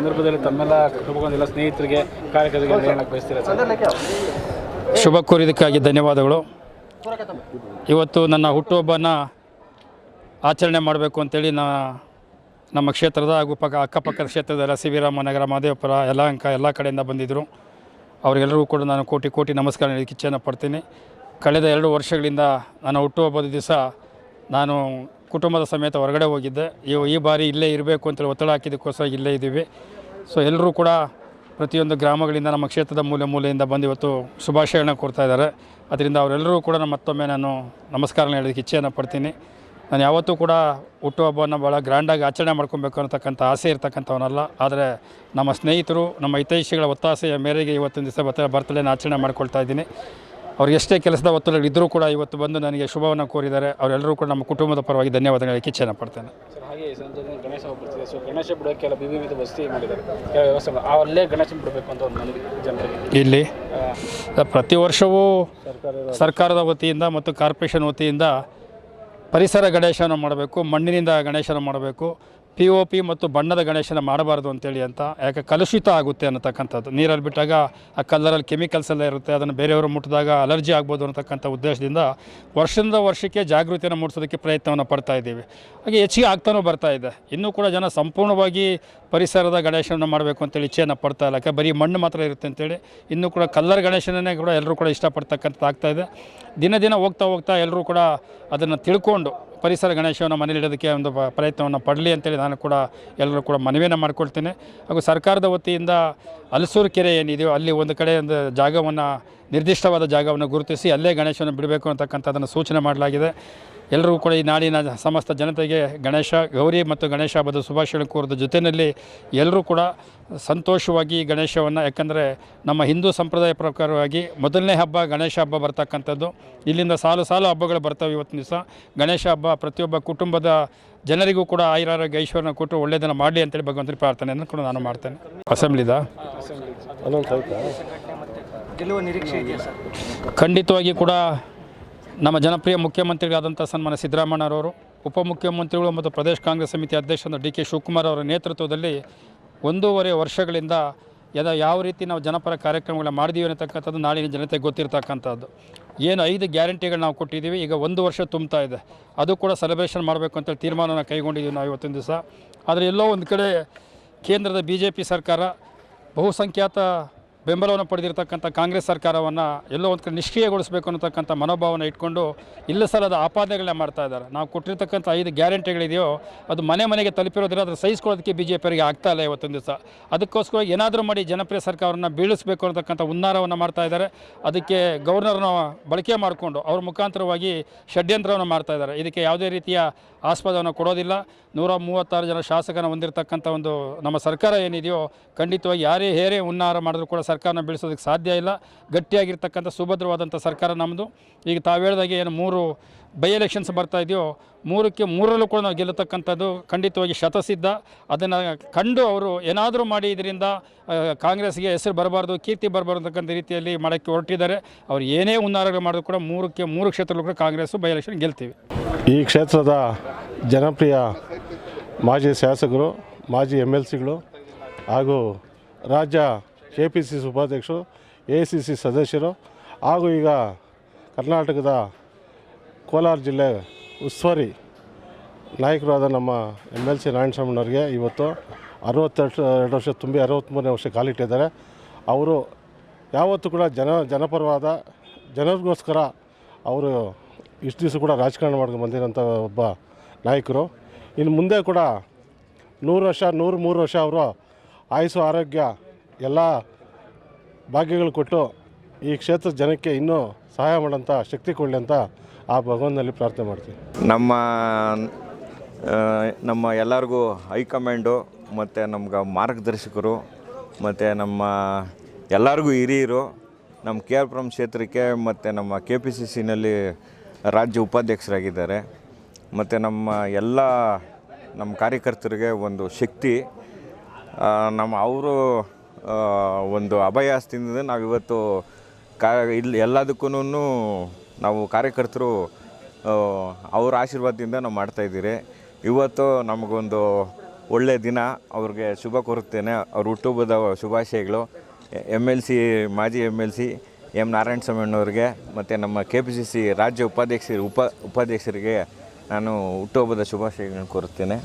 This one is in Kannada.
ಸಂದರ್ಭದಲ್ಲಿ ತಮ್ಮೆಲ್ಲ ಕುಟುಂಬಗಳ ಸ್ನೇಹಿತರಿಗೆ, ಕಾರ್ಯಕರ್ತರಿಗೆ ಹೇಳಕ್ಕೆ ಬಯಸ್ತೀರಾ ಸರ್? ಶುಭ ಕೋರಿದ್ದಕ್ಕಾಗಿ ಧನ್ಯವಾದಗಳು. ಇವತ್ತು ನನ್ನ ಹುಟ್ಟುಹಬ್ಬನ ಆಚರಣೆ ಮಾಡಬೇಕು ಅಂತೇಳಿ ನಾ ನಮ್ಮ ಕ್ಷೇತ್ರದ ಹಾಗೂ ಪಕ್ಕ ಅಕ್ಕಪಕ್ಕದ ಕ್ಷೇತ್ರದ ಎಲ್ಲ ಸಿ ವಿ ರಾಮನಗರ ಮಹದೇವಪುರ ಯಲಹಂಕ ಎಲ್ಲ ಕಡೆಯಿಂದ ಬಂದಿದ್ದರು ಅವರಿಗೆಲ್ಲರಿಗೂ ಕೂಡ ನಾನು ಕೋಟಿ ಕೋಟಿ ನಮಸ್ಕಾರ ನೀಡಲಿಕ್ಕೆ ಇಚ್ಛೆಯನ್ನು ಪಡ್ತೀನಿ. ಕಳೆದ ಎರಡು ವರ್ಷಗಳಿಂದ ನನ್ನ ಹುಟ್ಟುಹಬ್ಬದ ದಿವಸ ನಾನು ಕುಟುಂಬದ ಸಮೇತ ಹೊರಗಡೆ ಹೋಗಿದ್ದೆ. ಇವು ಈ ಬಾರಿ ಇಲ್ಲೇ ಇರಬೇಕು ಅಂತೇಳಿ ಒತ್ತಡ ಹಾಕಿದ್ದಕ್ಕೋಸ್ಕರ ಇಲ್ಲೇ ಇದ್ದೀವಿ. ಸೊ ಎಲ್ಲರೂ ಕೂಡ ಪ್ರತಿಯೊಂದು ಗ್ರಾಮಗಳಿಂದ ನಮ್ಮ ಕ್ಷೇತ್ರದ ಮೂಲೆ ಮೂಲೆಯಿಂದ ಬಂದು ಇವತ್ತು ಶುಭಾಶಯಗಳನ್ನ ಕೊಡ್ತಾ ಇದ್ದಾರೆ. ಅದರಿಂದ ಅವರೆಲ್ಲರೂ ಕೂಡ ನಾನು ಮತ್ತೊಮ್ಮೆ ನಾನು ನಮಸ್ಕಾರ ಹೇಳೋದಕ್ಕೆ ಇಚ್ಛೆಯನ್ನು ಪಡ್ತೀನಿ. ನಾನು ಯಾವತ್ತೂ ಕೂಡ ಹುಟ್ಟುಹಬ್ಬವನ್ನು ಭಾಳ ಗ್ರ್ಯಾಂಡಾಗಿ ಆಚರಣೆ ಮಾಡ್ಕೊಬೇಕು ಅನ್ನತಕ್ಕಂಥ ಆಸೆ ಇರ್ತಕ್ಕಂಥವನಲ್ಲ. ಆದರೆ ನಮ್ಮ ಸ್ನೇಹಿತರು, ನಮ್ಮ ಹಿತೈಷಿಗಳ ಒತ್ತಾಸೆಯ ಮೇರೆಗೆ ಇವತ್ತೊಂದು ದಿವಸ ಬರ್ತ ಬರ್ತಡೇನ ಆಚರಣೆ ಮಾಡ್ಕೊಳ್ತಾ ಇದ್ದೀನಿ. ಅವ್ರು ಎಷ್ಟೇ ಕೆಲಸದ ಒತ್ತಡಗಳಿದ್ದರೂ ಕೂಡ ಇವತ್ತು ಬಂದು ನನಗೆ ಶುಭವನ್ನು ಕೋರಿದ್ದಾರೆ. ಅವರೆಲ್ಲರೂ ಕೂಡ ನಮ್ಮ ಕುಟುಂಬದ ಪರವಾಗಿ ಧನ್ಯವಾದಗಳು ಇಚ್ಛೆಯನ್ನು ಪಡ್ತೇನೆ. ಸರ್ ಹಾಗೆ ಸಂಜೆ ಗಣೇಶ ಹಬ್ಬ ಬರ್ತಿದೆ. ಸೊ ಗಣೇಶ ಬಿಡೋಕ್ಕೆಲ್ಲ ಬಿ ಬಿ ವಸತಿ ಮಾಡಿದ್ದಾರೆ. ವ್ಯವಸ್ಥೆ ಅಲ್ಲೇ ಗಣೇಶನ ಬಿಡಬೇಕು ಅಂತ ಒಂದು ಜನರಿಗೆ. ಇಲ್ಲಿ ಪ್ರತಿ ವರ್ಷವೂ ಸರ್ಕಾರದ ವತಿಯಿಂದ ಮತ್ತು ಕಾರ್ಪೊರೇಷನ್ ವತಿಯಿಂದ ಪರಿಸರ ಗಣೇಶನ ಮಾಡಬೇಕು ಮಣ್ಣಿನಿಂದ ಗಣೇಶನ ಮಾಡಬೇಕು. ಪಿ ಒ ಪಿ ಮತ್ತು ಬಣ್ಣದ ಗಣೇಶನ ಮಾಡಬಾರ್ದು ಅಂತೇಳಿ ಅಂತ ಯಾಕೆ ಕಲುಷಿತ ಆಗುತ್ತೆ ಅನ್ನತಕ್ಕಂಥದ್ದು. ನೀರಲ್ಲಿ ಬಿಟ್ಟಾಗ ಆ ಕಲ್ಲರಲ್ಲಿ ಕೆಮಿಕಲ್ಸ್ ಎಲ್ಲ ಇರುತ್ತೆ, ಅದನ್ನು ಬೇರೆಯವರು ಮುಟ್ಟಿದಾಗ ಅಲರ್ಜಿ ಆಗ್ಬೋದು ಅನ್ನತಕ್ಕಂಥ ಉದ್ದೇಶದಿಂದ ವರ್ಷದಿಂದ ವರ್ಷಕ್ಕೆ ಜಾಗೃತಿಯನ್ನು ಮೂಡಿಸೋದಕ್ಕೆ ಪ್ರಯತ್ನವನ್ನು ಪಡ್ತಾ ಇದ್ದೀವಿ. ಹಾಗೆ ಹೆಚ್ಚಿಗೆ ಆಗ್ತಾನೂ ಬರ್ತಾ ಇದೆ. ಇನ್ನೂ ಕೂಡ ಜನ ಸಂಪೂರ್ಣವಾಗಿ ಪರಿಸರದ ಗಣೇಶನ ಮಾಡಬೇಕು ಅಂತೇಳಿ ಇಚ್ಛೆಯನ್ನು ಪಡ್ತಾ ಇಲ್ಲ. ಯಾಕೆ ಬರೀ ಮಣ್ಣು ಮಾತ್ರ ಇರುತ್ತೆ ಅಂತೇಳಿ ಇನ್ನೂ ಕೂಡ ಕಲ್ಲರ್ ಗಣೇಶನನ್ನೇ ಕೂಡ ಎಲ್ಲರೂ ಕೂಡ ಇಷ್ಟಪಡ್ತಕ್ಕಂಥದ್ದು ಆಗ್ತಾ ಇದೆ. ದಿನ ದಿನ ಹೋಗ್ತಾ ಹೋಗ್ತಾ ಎಲ್ಲರೂ ಕೂಡ ಅದನ್ನು ತಿಳ್ಕೊಂಡು ಪರಿಸರ ಗಣೇಶವನ್ನು ಮನೇಲಿಡೋದಕ್ಕೆ ಒಂದು ಪ್ರಯತ್ನವನ್ನು ಪಡಲಿ ಅಂತೇಳಿ ನಾನು ಕೂಡ ಎಲ್ಲರೂ ಕೂಡ ಮನವಿಯನ್ನು ಮಾಡ್ಕೊಳ್ತೇನೆ. ಹಾಗೂ ಸರ್ಕಾರದ ವತಿಯಿಂದ ಹಲಸೂರು ಕೆರೆ ಏನಿದೆಯೋ ಅಲ್ಲಿ ಒಂದು ಕಡೆ ಒಂದು ಜಾಗವನ್ನು ನಿರ್ದಿಷ್ಟವಾದ ಜಾಗವನ್ನು ಗುರುತಿಸಿ ಅಲ್ಲೇ ಗಣೇಶನ ಬಿಡಬೇಕು ಅಂತಕ್ಕಂಥದ್ದನ್ನು ಸೂಚನೆ ಮಾಡಲಾಗಿದೆ. ಎಲ್ಲರೂ ಕೂಡ ಈ ನಾಡಿನ ಸಮಸ್ತ ಜನತೆಗೆ ಗಣೇಶ ಗೌರಿ ಮತ್ತು ಗಣೇಶ ಹಬ್ಬದ ಶುಭಾಶಯ ಕೋರಿದ ಜೊತೆಯಲ್ಲಿ ಎಲ್ಲರೂ ಕೂಡ ಸಂತೋಷವಾಗಿ ಗಣೇಶವನ್ನು ಯಾಕಂದರೆ ನಮ್ಮ ಹಿಂದೂ ಸಂಪ್ರದಾಯ ಪ್ರಕಾರವಾಗಿ ಮೊದಲನೇ ಹಬ್ಬ ಗಣೇಶ ಹಬ್ಬ ಬರ್ತಕ್ಕಂಥದ್ದು. ಇಲ್ಲಿಂದ ಸಾಲು ಸಾಲು ಹಬ್ಬಗಳು ಬರ್ತವೆ ಇವತ್ತಿನ ದಿವಸ. ಗಣೇಶ ಹಬ್ಬ ಪ್ರತಿಯೊಬ್ಬ ಕುಟುಂಬದ ಜನರಿಗೂ ಕೂಡ ಆಯುರಾರೋಗ್ಯ ಐಶ್ವರ್ಯನ ಕೊಟ್ಟು ಒಳ್ಳೆಯದನ್ನು ಮಾಡಲಿ ಅಂತೇಳಿ ಭಗವಂತನ ಪ್ರಾರ್ಥನೆಯನ್ನು ಕೂಡ ನಾನು ಮಾಡ್ತೇನೆ. ಅಸೆಂಬ್ಲಿದ ಖಂಡಿತವಾಗಿ ಕೂಡ ನಮ್ಮ ಜನಪ್ರಿಯ ಮುಖ್ಯಮಂತ್ರಿಗಳಾದಂಥ ಸನ್ಮಾನ ಸಿದ್ದರಾಮಣ್ಣರವರು ಉಪಮುಖ್ಯಮಂತ್ರಿಗಳು ಮತ್ತು ಪ್ರದೇಶ ಕಾಂಗ್ರೆಸ್ ಸಮಿತಿ ಅಧ್ಯಕ್ಷ ಡಿ ಕೆ ಶಿವಕುಮಾರ್ ಅವರ ನೇತೃತ್ವದಲ್ಲಿ ಒಂದೂವರೆ ವರ್ಷಗಳಿಂದ ಯದ ಯಾವ ರೀತಿ ನಾವು ಜನಪರ ಕಾರ್ಯಕ್ರಮಗಳನ್ನ ಮಾಡಿದ್ದೀವಿ ಅನ್ನತಕ್ಕಂಥದ್ದು ನಾಳಿನ ಜನತೆಗೆ ಗೊತ್ತಿರ್ತಕ್ಕಂಥದ್ದು. ಏನು ಐದು ಗ್ಯಾರಂಟಿಗಳು ನಾವು ಕೊಟ್ಟಿದ್ದೀವಿ, ಈಗ ಒಂದು ವರ್ಷ ತುಂಬ್ತಾ ಇದೆ. ಅದು ಕೂಡ ಸೆಲೆಬ್ರೇಷನ್ ಮಾಡಬೇಕು ಅಂತೇಳಿ ತೀರ್ಮಾನವನ್ನು ಕೈಗೊಂಡಿದ್ದೀವಿ ನಾವು ಇವತ್ತಿನ ದಿವಸ. ಆದರೆ ಎಲ್ಲೋ ಒಂದು ಕಡೆ ಕೇಂದ್ರದ ಬಿ ಸರ್ಕಾರ ಬಹುಸಂಖ್ಯಾತ ಬೆಂಬಲವನ್ನು ಪಡೆದಿರತಕ್ಕಂಥ ಕಾಂಗ್ರೆಸ್ ಸರ್ಕಾರವನ್ನು ಎಲ್ಲೋ ಒಂದು ಕಡೆ ನಿಷ್ಕ್ರಿಯಗೊಳಿಸಬೇಕು ಅನ್ನತಕ್ಕಂಥ ಮನೋಭಾವನ ಇಟ್ಕೊಂಡು ಇಲ್ಲ ಸಲದ ಆಪಾದನೆಗಳನ್ನ ಮಾಡ್ತಾ ಇದ್ದಾರೆ. ನಾವು ಕೊಟ್ಟಿರ್ತಕ್ಕಂಥ ಐದು ಗ್ಯಾರಂಟಿಗಳಿದೆಯೋ, ಅದು ಮನೆ ಮನೆಗೆ ತಲುಪಿರೋದ್ರೆ ಅದನ್ನು ಸಹಿಸ್ಕೊಳ್ಳೋದಕ್ಕೆ ಬಿ ಜೆ ಪಿಯವರಿಗೆ ಆಗ್ತಾ ಇಲ್ಲ ಇವತ್ತೊಂದು ದಿವಸ. ಅದಕ್ಕೋಸ್ಕರ ಏನಾದರೂ ಮಾಡಿ ಜನಪ್ರಿಯ ಸರ್ಕಾರವನ್ನು ಬೀಳಿಸಬೇಕು ಅನ್ನತಕ್ಕಂಥ ಹುನ್ನಾರವನ್ನು ಮಾಡ್ತಾ ಇದ್ದಾರೆ. ಅದಕ್ಕೆ ಗವರ್ನರ್ನ ಬಳಕೆ ಮಾಡಿಕೊಂಡು ಅವ್ರ ಮುಖಾಂತರವಾಗಿ ಷಡ್ಯಂತ್ರವನ್ನು ಮಾಡ್ತಾ ಇದ್ದಾರೆ. ಇದಕ್ಕೆ ಯಾವುದೇ ರೀತಿಯ ಆಸ್ಪದವನ್ನು ಕೊಡೋದಿಲ್ಲ. ನೂರ ಮೂವತ್ತಾರು ಜನ ಶಾಸಕನ ಹೊಂದಿರತಕ್ಕಂಥ ಒಂದು ನಮ್ಮ ಸರ್ಕಾರ ಏನಿದೆಯೋ, ಖಂಡಿತವಾಗಿ ಯಾರೇ ಹೇರೇ ಹುನ್ನಾರ ಮಾಡಿದ್ರು ಕೂಡ ಸರ್ಕಾರನ ಬೆಳೆಸೋದಕ್ಕೆ ಸಾಧ್ಯ ಇಲ್ಲ. ಗಟ್ಟಿಯಾಗಿರ್ತಕ್ಕಂಥ ಸುಭದ್ರವಾದಂಥ ಸರ್ಕಾರ ನಮ್ಮದು ಈಗ ತಾವು ಹೇಳಿದಾಗೆ ಏನು ಮೂರು ಬೈ ಎಲೆಕ್ಷನ್ಸ್ ಬರ್ತಾ ಇದೆಯೋ, ಮೂರಕ್ಕೆ ಮೂರರಲ್ಲೂ ಕೂಡ ನಾವು ಗೆಲ್ಲತಕ್ಕಂಥದ್ದು ಖಂಡಿತವಾಗಿ ಶತಸಿದ್ಧ. ಅದನ್ನು ಕಂಡು ಅವರು ಏನಾದರೂ ಮಾಡಿ ಇದರಿಂದ ಕಾಂಗ್ರೆಸ್ಗೆ ಹೆಸರು ಬರಬಾರ್ದು, ಕೀರ್ತಿ ಬರಬಾರ್ದು ಅಂತಕ್ಕಂಥ ರೀತಿಯಲ್ಲಿ ಮಾಡೋಕ್ಕೆ ಹೊರಟಿದ್ದಾರೆ. ಅವರು ಏನೇ ಹುನ್ನಾರಗಳು ಮಾಡಿದ್ರು ಕೂಡ ಮೂರಕ್ಕೆ ಮೂರು ಕ್ಷೇತ್ರಗಳು ಕೂಡ ಕಾಂಗ್ರೆಸ್ ಬೈ ಎಲೆಕ್ಷನ್ ಗೆಲ್ತೀವಿ. ಈ ಕ್ಷೇತ್ರದ ಜನಪ್ರಿಯ ಮಾಜಿ ಶಾಸಕರು, ಮಾಜಿ ಎಂ ಎಲ್ ಸಿಗಳು ಹಾಗೂ ರಾಜ್ಯ ಕೆ ಪಿ ಸಿ ಉಪಾಧ್ಯಕ್ಷರು, ಎ ಸಿ ಸಿ ಸದಸ್ಯರು ಹಾಗೂ ಈಗ ಕರ್ನಾಟಕದ ಕೋಲಾರ ಜಿಲ್ಲೆ ಉಸ್ತುವಾರಿ ನಾಯಕರಾದ ನಮ್ಮ ಎಂ ಎಲ್ ಸಿ ನಾರಾಯಣಸ್ವಾಮಿನವ್ರಿಗೆ ಇವತ್ತು ಅರವತ್ತೆರಡು ಎರಡು ವರ್ಷ ತುಂಬಿ ಅರವತ್ತ್ಮೂರನೇ ವರ್ಷ ಕಾಲಿಟ್ಟಿದ್ದಾರೆ. ಅವರು ಯಾವತ್ತೂ ಕೂಡ ಜನ ಜನಪರವಾದ ಜನರಿಗೋಸ್ಕರ ಅವರು ಇಷ್ಟು ದಿವಸ ಕೂಡ ರಾಜಕಾರಣ ಮಾಡ್ಕೊಂಡು ಬಂದಿರೋಂಥ ಒಬ್ಬ ನಾಯಕರು. ಇನ್ನು ಮುಂದೆ ಕೂಡ ನೂರು ವರ್ಷ, ನೂರು ಮೂರು ವರ್ಷ ಅವರು ಆಯುಸು ಆರೋಗ್ಯ ಎಲ್ಲ ಭಾಗ್ಯಗಳು ಕೊಟ್ಟು ಈ ಕ್ಷೇತ್ರದ ಜನಕ್ಕೆ ಇನ್ನೂ ಸಹಾಯ ಮಾಡೋಂಥ ಶಕ್ತಿ ಕೊಡಲಿ ಅಂತ ಆ ಭಗವಂತನಲ್ಲಿ ಪ್ರಾರ್ಥನೆ ಮಾಡ್ತೀವಿ. ನಮ್ಮ ನಮ್ಮ ಎಲ್ಲರಿಗೂ ಹೈಕಮಾಂಡು ಮತ್ತು ನಮ್ಗೆ ಮಾರ್ಗದರ್ಶಕರು, ಮತ್ತು ನಮ್ಮ ಎಲ್ಲರಿಗೂ ಹಿರಿಯರು, ನಮ್ಮ ಕೆ ಆರ್ ಪುರಂ ಕ್ಷೇತ್ರಕ್ಕೆ, ಮತ್ತು ನಮ್ಮ ಕೆ ಪಿ ಸಿ ಸಿನಲ್ಲಿ ರಾಜ್ಯ ಉಪಾಧ್ಯಕ್ಷರಾಗಿದ್ದಾರೆ. ಮತ್ತು ನಮ್ಮ ಎಲ್ಲ ನಮ್ಮ ಕಾರ್ಯಕರ್ತರಿಗೆ ಒಂದು ಶಕ್ತಿ ನಮ್ಮ ಅವರು ಒಂದು ಅಭಯ ನಾವು ಇವತ್ತು ಕಾ, ಇಲ್ಲಿ ಎಲ್ಲದಕ್ಕೂ ನಾವು ಕಾರ್ಯಕರ್ತರು ಅವರ ಆಶೀರ್ವಾದದಿಂದ ನಾವು ಮಾಡ್ತಾಯಿದ್ದೀರಿ ಇವತ್ತು ನಮಗೊಂದು ಒಳ್ಳೆಯ ದಿನ. ಅವ್ರಿಗೆ ಶುಭ ಕೋರುತ್ತೇನೆ. ಅವ್ರ ಹುಟ್ಟುಹಬ್ಬದ ಶುಭಾಶಯಗಳು. ಎಂ ಎಲ್ ಸಿ, ಮಾಜಿ M L C M Narayana ಸ್ವಾಮಿಯಣ್ಣವ್ರಿಗೆ ಮತ್ತು ನಮ್ಮ ಕೆ ಪಿ ಸಿ ಸಿ ರಾಜ್ಯ ಉಪಾಧ್ಯಕ್ಷ ಉಪ, ಉಪಾಧ್ಯಕ್ಷರಿಗೆ ನಾನು ಹುಟ್ಟುಹಬ್ಬದ ಶುಭಾಶಯಗಳನ್ನು ಕೋರುತ್ತೇನೆ.